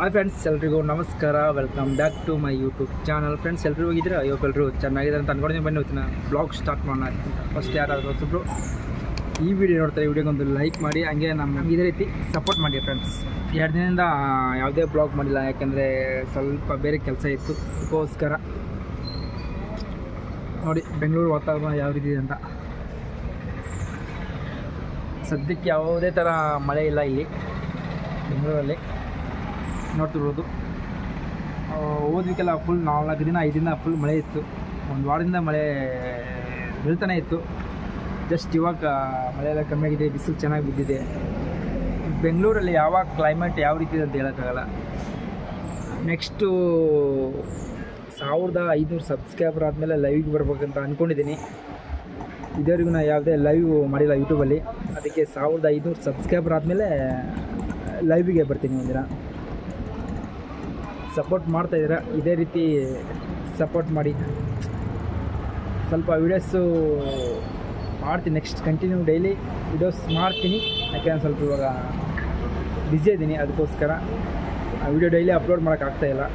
Hi friends ಎಲ್ರಿಗೂ ನಮಸ್ಕಾರ. Welcome back to my YouTube channel friends ಎಲ್ಲರೂ ಹೋಗಿದ್ರೆ ಅಯ್ಯೋ ಎಲ್ಲರೂ ಚೆನ್ನಾಗಿದೆ ಅಂತ ಅನ್ಕೊಂಡಿದ್ದೀನಿ. ಬನ್ನಿ ಹೋಗ್ತೀನಿ ಬ್ಲಾಗ್ ಸ್ಟಾರ್ಟ್ ಮಾಡೋಣ. ಫಸ್ಟ್ ಯಾರಾದರೂ ಹೊಸಬ್ರು, ಈ ವಿಡಿಯೋ ನೋಡ್ತಾರೆ ಈ ವಿಡಿಯೋಗೊಂದು ಲೈಕ್ ಮಾಡಿ. ಹಂಗೆ ನಮ್ಮ ಇದೇ ರೀತಿ ಸಪೋರ್ಟ್ ಮಾಡಿ ಫ್ರೆಂಡ್ಸ್ ಎರಡು ದಿನದಿಂದ ಯಾವುದೇ ಬ್ಲಾಗ್ ಮಾಡಿಲ್ಲ. ಯಾಕೆಂದರೆ ಸ್ವಲ್ಪ ಬೇರೆ ಕೆಲಸ ಇತ್ತು. ಅದಕ್ಕೋಸ್ಕರ ನೋಡಿ ಬೆಂಗಳೂರು ವಾತಾವರಣ ಯಾವ ರೀತಿ ಇದೆ ಅಂತ. ಸದ್ಯಕ್ಕೆ ಯಾವುದೇ ಥರ ಮಳೆ ಇಲ್ಲ ಇಲ್ಲಿ ಬೆಂಗಳೂರಲ್ಲಿ. ನೋಡ್ತಿರ್ಬೋದು. ಓದಲಿಕ್ಕೆಲ್ಲ ಫುಲ್ ನಾಲ್ಕು ದಿನ, ಐದು ದಿನ ಫುಲ್ ಮಳೆ ಇತ್ತು. ಒಂದು ವಾರದಿಂದ ಮಳೆ, ಬೀಳ್ತಾನೆ ಇತ್ತು. ಜಸ್ಟ್ ಇವಾಗ ಮಳೆ ಎಲ್ಲ ಕಮ್ಮಿ ಆಗಿದೆ ಬಿಸಿಲು ಚೆನ್ನಾಗಿ ಬಿದ್ದಿದೆ. ಬೆಂಗಳೂರಲ್ಲಿ ಯಾವಾಗ ಕ್ಲೈಮೇಟ್ ಯಾವ ರೀತಿ ಅಂತ ಹೇಳೋಕ್ಕಾಗಲ್ಲ. ನೆಕ್ಸ್ಟು ಸಾವಿರದ ಐದುನೂರು ಸಬ್ಸ್ಕ್ರೈಬರ್ ಆದಮೇಲೆ ಲೈವಿಗೆ ಬರ್ಬೇಕಂತ ಅಂದ್ಕೊಂಡಿದ್ದೀನಿ ಇದುವರೆಗೂ ನಾನು ಯಾವುದೇ ಲೈವ್ ಮಾಡಿಲ್ಲ ಯೂಟ್ಯೂಬಲ್ಲಿ ಅದಕ್ಕೆ ಸಾವಿರದ ಐದುನೂರು ಸಬ್ಸ್ಕ್ರೈಬರ್ ಆದಮೇಲೆ ಲೈವಿಗೆ ಬರ್ತೀನಿ ಒಂದಿನ. ಸಪೋರ್ಟ್ ಮಾಡ್ತಾ ಮಾಡ್ತಾಯಿದ್ದೀರಾ ಇದೇ ರೀತಿ ಸಪೋರ್ಟ್ ಮಾಡಿ. ಸ್ವಲ್ಪ ವೀಡಿಯೋಸು ಮಾಡ್ತೀನಿ ನೆಕ್ಸ್ಟ್ ಕಂಟಿನ್ಯೂ ಡೈಲಿ ವೀಡಿಯೋಸ್ ಮಾಡ್ತೀನಿ. ಯಾಕೆಂದ್ರೆ ಸ್ವಲ್ಪ ಇವಾಗ ಬ್ಯುಸಿ ಇದ್ದೀನಿ ಅದಕ್ಕೋಸ್ಕರ. ವೀಡಿಯೋ ಡೈಲಿ ಅಪ್ಲೋಡ್ ಮಾಡೋಕ್ಕಾಗ್ತಾಯಿಲ್ಲ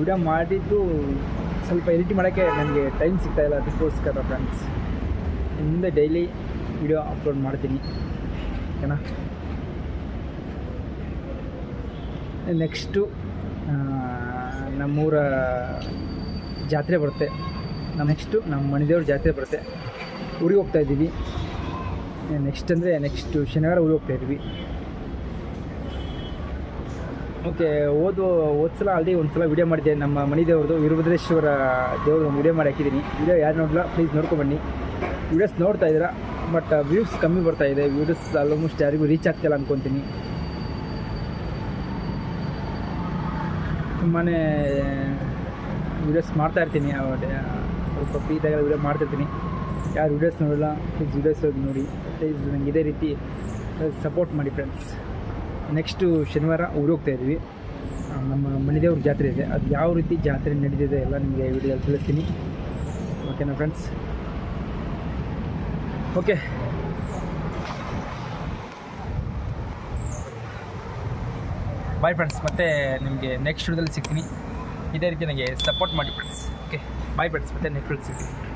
ವಿಡಿಯೋ ಮಾಡಿದ್ದು ಸ್ವಲ್ಪ ಎಡಿಟ್ ಮಾಡೋಕ್ಕೆ ನನಗೆ ಟೈಮ್ ಸಿಗ್ತಾಯಿಲ್ಲ ಅದಕ್ಕೋಸ್ಕರ ಫ್ರೆಂಡ್ಸ್ ಮುಂದೆ ಡೈಲಿ ವಿಡಿಯೋ ಅಪ್ಲೋಡ್ ಮಾಡ್ತೀನಿ. ಓಕೆನಾ? ನೆಕ್ಸ್ಟು ನಮ್ಮೂರ ಜಾತ್ರೆ ಬರುತ್ತೆ. ನಮ್ಮ ನೆಕ್ಸ್ಟು ನಮ್ಮ ಮಣಿದೇವ್ರ ಜಾತ್ರೆ ಬರುತ್ತೆ. ಊರಿಗೆ ಹೋಗ್ತಾ ಇದ್ದೀವಿ. ನೆಕ್ಸ್ಟ್ ಅಂದರೆ ನೆಕ್ಸ್ಟು ಶನಿವಾರ ಊರಿಗೆ ಹೋಗ್ತಾ ಇದ್ದೀವಿ. ಓಕೆ ಓದು ಹೋದ ಸಲ ಆಲ್ರೆಡಿ ಒಂದು ಸಲ ವೀಡಿಯೋ ಮಾಡಿದ್ದೆ ನಮ್ಮ ಮಣಿ ದೇವ್ರದ್ದು ವೀರಭದ್ರೇಶ್ವರ ದೇವ್ರದ್ದು ಒಂದು ವೀಡಿಯೋ ಮಾಡಿ ಹಾಕಿದ್ದೀನಿ. ವೀಡಿಯೋ ಯಾರು ನೋಡಲ್ಲ ಪ್ಲೀಸ್ ನೋಡ್ಕೊಬನ್ನಿ ವೀಡಿಯೋಸ್ ನೋಡ್ತಾ ಇದ್ದೀರಾ ಬಟ್ ವ್ಯೂಸ್ ಕಮ್ಮಿ ಬರ್ತಾ ಇದೆ. ವೀಡಿಯೋಸ್ ಆಲ್ಮೋಸ್ಟ್ ಯಾರಿಗೂ ರೀಚ್ ಆಗ್ತಿಲ್ಲ ಅಂದ್ಕೊತೀನಿ ತುಂಬಾ ವೀಡಿಯೋಸ್ ಮಾಡ್ತಾ ಇರ್ತೀನಿ. ಸ್ವಲ್ಪ ಇದ್ದಾಗ ವೀಡಿಯೋ ಮಾಡ್ತಿರ್ತೀನಿ. ಯಾರು ವೀಡಿಯೋಸ್ ನೋಡಲ್ಲ ಪ್ಲೀಸ್ ವೀಡಿಯೋಸ್ ಹೋಗಿ ನೋಡಿ. ಪ್ಲೀಸ್ ನಂಗೆ ಇದೇ ರೀತಿ ಸಪೋರ್ಟ್ ಮಾಡಿ ಫ್ರೆಂಡ್ಸ್ ನೆಕ್ಸ್ಟು ಶನಿವಾರ ಊರಿಗೆ ಹೋಗ್ತಾ ಇದ್ವಿ ಆ, ನಮ್ಮ ಮನೆದೇವ್ರ ಜಾತ್ರೆ ಇದೆ. ಅದು ಯಾವ ರೀತಿ ಜಾತ್ರೆ ನಡೀತಿದೆ ಎಲ್ಲ ನಿಮಗೆ ವಿಡಿಯೋದಲ್ಲಿ ತಿಳಿಸ್ತೀನಿ. ಓಕೆನಾ ಫ್ರೆಂಡ್ಸ್ ಓಕೆ ಬಾಯ್ ಫ್ರೆಂಡ್ಸ್ ಮತ್ತೆ ನಿಮಗೆ ನೆಕ್ಸ್ಟ್ ವಿಡಿಯೋದಲ್ಲಿ ಸಿಗ್ತೀನಿ. ಇದೇ ರೀತಿ ನನಗೆ ಸಪೋರ್ಟ್ ಮಾಡಿ ಫ್ರೆಂಡ್ಸ್ ಓಕೆ ಬಾಯ್ ಫ್ರೆಂಡ್ಸ್ ಮತ್ತೆ ನೆಕ್ಸ್ಟ್ ಸಿಗ್ತೀನಿ.